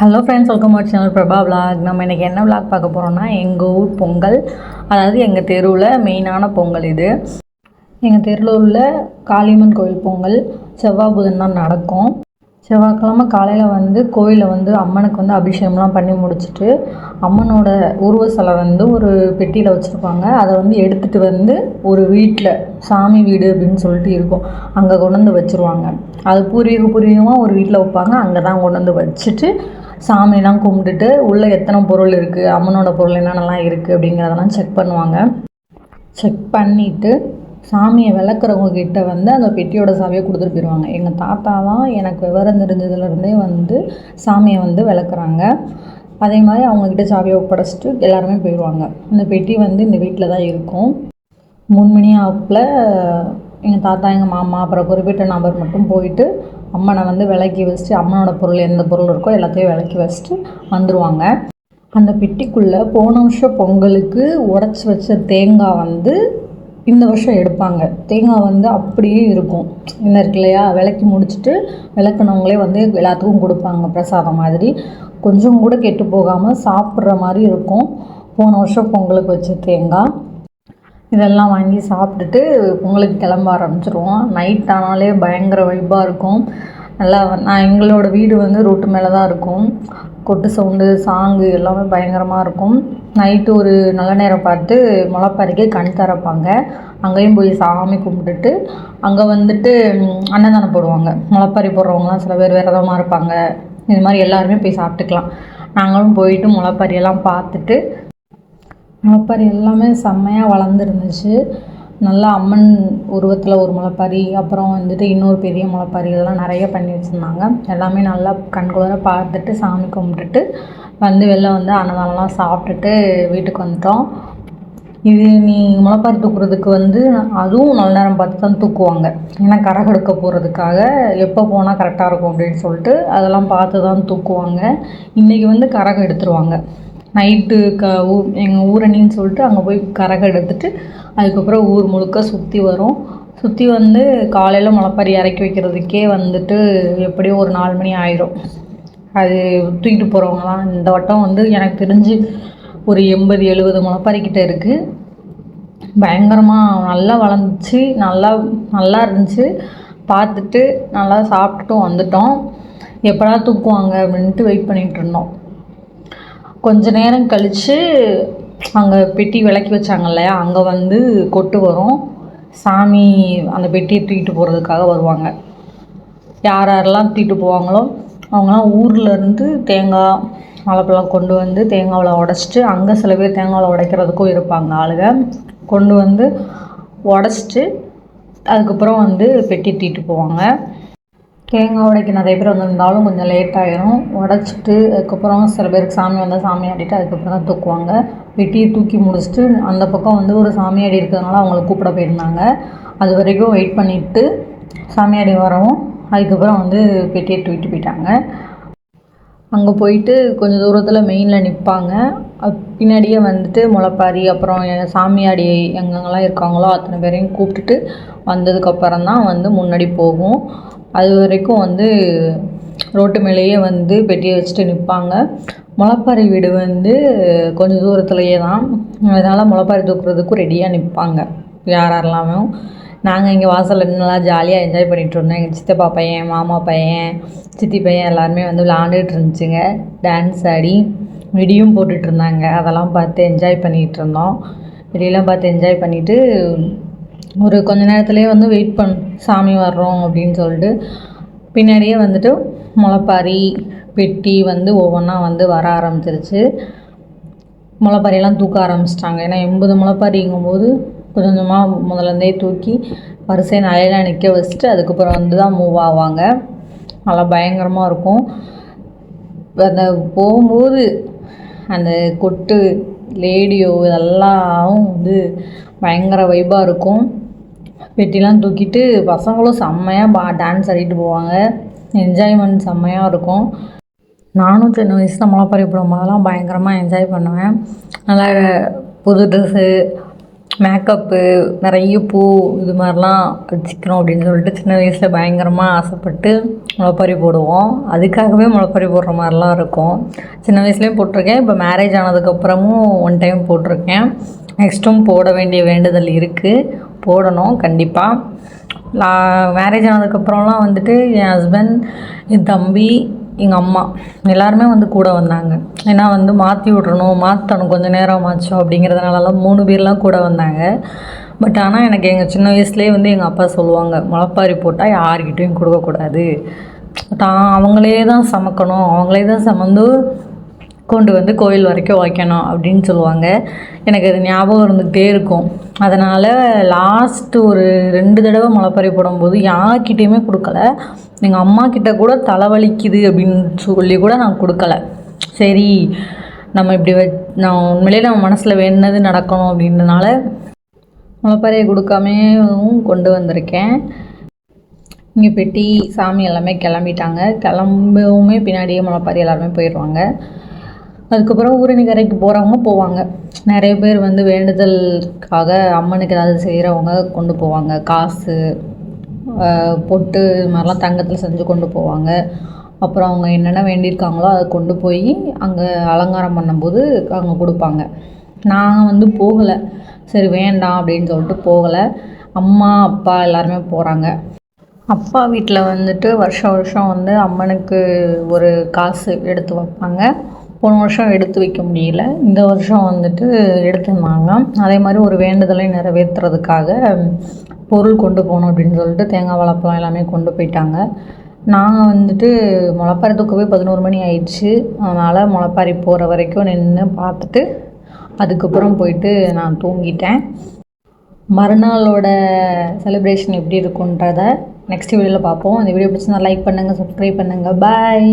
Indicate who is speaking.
Speaker 1: Hello friends welcome our channel Prabha vlog நம்ம இன்றைக்கி என்ன விலாக் பார்க்க போகிறோம்னா எங்கள் ஊர் பொங்கல். அதாவது எங்கள் தெருவில் மெயினான பொங்கல் இது. எங்கள் தெருவில் உள்ள காளியம்மன் கோயில் பொங்கல் செவ்வாய் புதன் தான் நடக்கும். செவ்வாய்க்கிழமை காலையில் வந்து கோயிலில் வந்து அம்மனுக்கு வந்து அபிஷேகம்லாம் பண்ணி முடிச்சுட்டு அம்மனோட உருவ சிலை வந்து ஒரு பெட்டியில் வச்சுருப்பாங்க. அதை வந்து எடுத்துகிட்டு வந்து ஒரு வீட்டில் சாமி வீடு அப்படின்னு சொல்லிட்டு இருக்கும். அங்கே கொண்டு வந்து வச்சுருவாங்க. அது பூர்வீக பூர்வீகமாக ஒரு வீட்டில் வைப்பாங்க. அங்கே தான் கொண்டு வந்து வச்சுட்டு சாமிலாம் கும்பிட்டுட்டு உள்ளே எத்தனை பொருள் இருக்குது அம்மனோட பொருள் என்னென்னலாம் இருக்குது அப்படிங்கிறதெல்லாம் செக் பண்ணுவாங்க. செக் பண்ணிவிட்டு சாமியை விளக்குறவங்க கிட்ட வந்து அந்த பெட்டியோட சாவியை கொடுத்துட்டு போயிடுவாங்க எங்கள் தாத்தா தான் எனக்கு விவரம் தெரிஞ்சதுலேருந்தே வந்து சாமியை வந்து விளக்குறாங்க. அதே மாதிரி அவங்கக்கிட்ட சாவியை ஒப்படைச்சிட்டு எல்லாருமே போயிடுவாங்க அந்த பெட்டி வந்து இந்த வீட்டில் தான் இருக்கும். மூணு மணி ஆப்பில் எங்கள் தாத்தா எங்கள் மாமா அப்புறம் குறிப்பிட்ட நபர் மட்டும் போயிட்டு அம்மனை வந்து விளக்கி வச்சுட்டு அம்மனோட பொருள் எந்த பொருள் இருக்கோ எல்லாத்தையும் விளக்கி வச்சுட்டு வந்துடுவாங்க அந்த பெட்டிக்குள்ளே போன வருஷம் பொங்கலுக்கு உடச்சி வச்ச தேங்காய் வந்து இந்த வருஷம் எடுப்பாங்க. தேங்காய் வந்து அப்படியே இருக்கும். இந்த இருக்கு இல்லையா? விளக்கி முடிச்சுட்டு விளக்குனவங்களே வந்து எல்லாத்துக்கும் கொடுப்பாங்க பிரசாதம் மாதிரி. கொஞ்சம் கூட கெட்டு போகாமல் சாப்பிட்ற மாதிரி இருக்கும். போன வருஷம் பொங்கலுக்கு வச்ச தேங்காய். இதெல்லாம் வாங்கி சாப்பிட்டுட்டு பொங்கலுக்கு கிளம்ப ஆரம்பிச்சிருவோம். நைட் ஆனாலே பயங்கர வைப்பாக இருக்கும். நல்லா நான் எங்களோட வீடு வந்து ரோட்டு மேலே தான் இருக்கும். கொட்டு சவுண்டு சாங்கு எல்லாமே பயங்கரமாக இருக்கும். நைட்டு ஒரு நல்ல நேரம் பார்த்து முளைப்பாரிக்கே கண் திறப்பாங்க. அங்கேயும் போய் சாமி கும்பிட்டுட்டு அங்கே வந்துட்டு அன்னதானம் போடுவாங்க. முளைப்பறி போடுறவங்களாம் சில பேர் விரதமாக இருப்பாங்க. இது மாதிரி எல்லாருமே போய் சாப்பிட்டுக்கலாம். நாங்களும் போயிட்டு முளைப்பாரியெல்லாம் பார்த்துட்டு முளைப்பாரி எல்லாமே செம்மையாக வளர்ந்துருந்துச்சு. நல்லா அம்மன் உருவத்தில் ஒரு முளைப்பாரி அப்புறம் வந்துட்டு இன்னொரு பெரிய முளைப்பாரி இதெல்லாம் நிறைய பண்ணி வச்சுருந்தாங்க. எல்லாமே நல்லா கண்குளிர பார்த்துட்டு சாமி கும்பிட்டுட்டு வந்து வெளில வந்து அன்னதானம்லாம் சாப்பிட்டுட்டு வீட்டுக்கு வந்துட்டோம். இது நீ முளைப்பாரி தூக்குறதுக்கு வந்து அதுவும் நல்ல நேரம் பார்த்து தான் தூக்குவாங்க. ஏன்னா கரகெடுக்க போகிறதுக்காக எப்போ போனால் கரெக்டாக இருக்கும் அப்படின்னு சொல்லிட்டு அதெல்லாம் பார்த்து தான் தூக்குவாங்க. இன்றைக்கி வந்து கரகம் எடுத்துருவாங்க. நைட்டு க ஊ எங்கள் ஊரணின்னு சொல்லிட்டு அங்கே போய் கரகம் எடுத்துட்டு அதுக்கப்புறம் ஊர் முழுக்க சுற்றி வரும். சுற்றி வந்து காலையில் முளைப்பாரி இறக்கி வைக்கிறதுக்கே வந்துட்டு எப்படியும் ஒரு நாலு மணி ஆயிரும். அது தூக்கிட்டு போகிறவங்களாம் இந்த வட்டம் வந்து எனக்கு தெரிஞ்சு ஒரு எண்பது எழுபது முளைப்பாரிக்கிட்ட இருக்குது பயங்கரமாக நல்லா வளர்ந்துச்சு. நல்லா நல்லா இருந்துச்சு. பார்த்துட்டு நல்லா சாப்பிட்டுட்டும் வந்துட்டோம். எப்படா தூக்குவாங்க அப்படின்ட்டு வெயிட் பண்ணிகிட்டு இருந்தோம். கொஞ்ச நேரம் கழித்து அங்கே பெட்டி விளக்கி வச்சாங்க இல்லையா? அங்கே வந்து கொட்டு வரும். சாமி அந்த பெட்டியை தூக்கிட்டு போகிறதுக்காக வருவாங்க. யார் யாரெல்லாம் தூக்கிட்டு போவாங்களோ அவங்களாம் ஊர்லேருந்து தேங்காய் வாழைப்பழம் கொண்டு வந்து தேங்காவில் உடச்சிட்டு அங்கே சில பேர் தேங்காவில் உடைக்கிறதுக்கும் இருப்பாங்க ஆளுங்க கொண்டு வந்து உடச்சிட்டு அதுக்கப்புறம் வந்து பெட்டி தூக்கிட்டு போவாங்க. தேங்காய் உடைக்க நிறைய பேர் வந்திருந்தாலும் கொஞ்சம் லேட் ஆகிரும் உடச்சிட்டு அதுக்கப்புறம் சில பேருக்கு சாமி வந்தால் சாமி ஆடிட்டு அதுக்கப்புறம் தான் தூக்குவாங்க. வெட்டியை தூக்கி முடிச்சுட்டு அந்த பக்கம் வந்து ஒரு சாமியாடி இருக்கிறதுனால அவங்கள கூப்பிட போயிருந்தாங்க. அது வரைக்கும் வெயிட் பண்ணிவிட்டு சாமியாடி வரவும் அதுக்கப்புறம் வந்து பெட்டியை தூக்கிட்டு போயிட்டாங்க. அங்கே போயிட்டு கொஞ்சம் தூரத்தில் மெயினில் நிற்பாங்க பின்னாடியே வந்துட்டு முளைப்பாரி அப்புறம் சாமியாடி எங்கெங்கெல்லாம் இருக்காங்களோ அத்தனை பேரையும் கூப்பிட்டுட்டு வந்ததுக்கப்புறம் தான் வந்து முன்னாடி போகும். அது வரைக்கும் வந்து ரோட்டு மேலேயே வந்து பெட்டியை வச்சுட்டு நிற்பாங்க முளைப்பாரி வீடு வந்து கொஞ்சம் தூரத்துலையே தான். அதனால் முளைப்பாரி தூக்குறதுக்கும் ரெடியாக நிற்பாங்க யார் யாரெல்லாமே. நாங்கள் இங்கே வாசலில் நல்லா ஜாலியாக என்ஜாய் பண்ணிகிட்டு இருந்தோம் எங்கள் சித்தப்பா பையன் மாமா பையன் சித்தி பையன் எல்லாருமே வந்து விளாண்டுட்டு இருந்துச்சுங்க. டான்ஸ் ஆடி வெடியும் போட்டுட்டு இருந்தாங்க அதெல்லாம் பார்த்து என்ஜாய் பண்ணிகிட்டு இருந்தோம் வெளியெல்லாம் பார்த்து என்ஜாய் பண்ணிவிட்டு ஒரு கொஞ்ச நேரத்துலேயே வந்து வெயிட் பண் சாமி வர்றோம் அப்படின்னு சொல்லிட்டு பின்னாடியே வந்துட்டு முளைப்பாரி பெட்டி வந்து ஒவ்வொன்றா வந்து வர ஆரம்பிச்சிருச்சு. முளைப்பாரியெல்லாம் தூக்க ஆரம்பிச்சிட்டாங்க. ஏன்னா எண்பது முளைப்பாரிங்கும்போது கொஞ்சம் கொஞ்சமாக முதலேருந்தே தூக்கி வரிசை நிலையில நிற்க வச்சுட்டு அதுக்கப்புறம் வந்து தான் மூவ் ஆவாங்க. நல்லா பயங்கரமாக இருக்கும். அந்த போகும்போது அந்த கொட்டு லேடியோ இதெல்லாம் வந்து பயங்கர வைபாக இருக்கும். பெட்டிலாம் தூக்கிட்டு பசங்களும் செம்மையாக பா டான்ஸ் ஆடிட்டு போவாங்க. என்ஜாய்மெண்ட் செம்மையாக இருக்கும். நானும் சின்ன வயசில் முளைப்பாரி போடும்போதெல்லாம் பயங்கரமாக என்ஜாய் பண்ணுவேன். நல்லா புது ட்ரெஸ்ஸு மேக்கப்பு நிறைய பூ இது மாதிரிலாம் வச்சுக்கணும் அப்படின்னு சொல்லிட்டு சின்ன வயசில் பயங்கரமாக ஆசைப்பட்டு முளைப்பாரி போடுவோம். அதுக்காகவே முளைப்பாரி போடுற மாதிரிலாம் இருக்கும். சின்ன வயசுலேயும் போட்டிருக்கேன். இப்போ மேரேஜ் ஆனதுக்கப்புறமும் ஒன் டைம் போட்டிருக்கேன். நெக்ஸ்ட்டும் போட வேண்டிய வேண்டுதல் இருக்குது போடணும் கண்டிப்பாக லா மேரேஜ் ஆனதுக்கப்புறம்லாம் வந்துட்டு என் ஹஸ்பண்ட் என் தம்பி எங்கள் அம்மா. எல்லாருமே வந்து கூட வந்தாங்க. ஏன்னா வந்து மாற்றி விட்றணும் மாற்றணும் கொஞ்சம் நேரம் ஆச்சோம் அப்படிங்கிறதுனாலலாம் மூணு பேர்லாம் கூட வந்தாங்க. பட் ஆனால் எனக்கு எங்கள் சின்ன வயசுலேயே வந்து எங்கள் அப்பா சொல்லுவாங்க முளப்பாரி போட்டால் யார்கிட்டயும் கொடுக்கக்கூடாது. தான் அவங்களே தான் சமைக்கணும் அவங்களே தான் சமந்து கொண்டு வந்து கோயில் வரைக்கும் வைக்கணும் அப்படின்னு சொல்லுவாங்க. எனக்கு அது ஞாபகம் இருந்துகிட்டே இருக்கும். அதனால் லாஸ்ட்டு ஒரு ரெண்டு தடவை முளைப்பாரி போடும்போது யார்கிட்டேயுமே கொடுக்கல. எங்கள் அம்மா கிட்ட கூட தலைவலிக்குது அப்படின்னு சொல்லி கூட நான் கொடுக்கல. சரி நம்ம இப்படி வ நான் உண்மையிலே நம்ம மனசில் வேணுனது நடக்கணும் அப்படின்றனால முளைப்பாரியை கொடுக்காமையும் கொண்டு வந்திருக்கேன். இங்கே பெட்டி சாமி எல்லாமே கிளம்பிட்டாங்க. கிளம்பவுமே பின்னாடியே முளைப்பாரி எல்லாருமே போயிடுவாங்க. அதுக்கப்புறம் ஊரணி கரைக்கு போகிறவங்க போவாங்க. நிறைய பேர் வந்து வேண்டுதலுக்காக அம்மனுக்கு ஏதாவது செய்கிறவங்க கொண்டு போவாங்க. காசு பொட்டு இது மாதிரிலாம் தங்கத்தில் செஞ்சு கொண்டு போவாங்க. அப்புறம் அவங்க என்னென்ன வேண்டியிருக்காங்களோ அதை கொண்டு போய் அங்கே அலங்காரம் பண்ணும்போது அங்கே கொடுப்பாங்க. நாங்கள் வந்து போகலை. சரி வேண்டாம் அப்படின்னு சொல்லிட்டு போகலை. அம்மா அப்பா எல்லாருமே போகிறாங்க அப்பா வீட்டில் வந்துட்டு வருஷம் வருஷம் வந்து அம்மனுக்கு ஒரு காசு எடுத்து வைப்பாங்க. போன வருஷம் எடுத்து வைக்க முடியல. இந்த வருஷம் வந்துட்டு எடுத்துருந்தாங்க அதே மாதிரி ஒரு வேண்டுதலை நிறைவேற்றுறதுக்காக பொருள் கொண்டு போகணும் அப்படின்னு சொல்லிட்டு தேங்காய் வாழைப்பழம் எல்லாமே கொண்டு போயிட்டாங்க. நாங்கள் வந்துட்டு முளைப்பாரி தூக்கவே பதினோரு மணி ஆயிடுச்சு. அதனால் முளைப்பாரி போகிற வரைக்கும் நின்று பார்த்துட்டு அதுக்கப்புறம் போயிட்டு நான் தூங்கிட்டேன். மறுநாளோட செலிப்ரேஷன் எப்படி இருக்குன்றத நெக்ஸ்ட் வீடியோவில் பார்ப்போம். இந்த வீடியோ பிடிச்சிருந்தா லைக் பண்ணுங்கள் சப்ஸ்கிரைப் பண்ணுங்கள் பாய்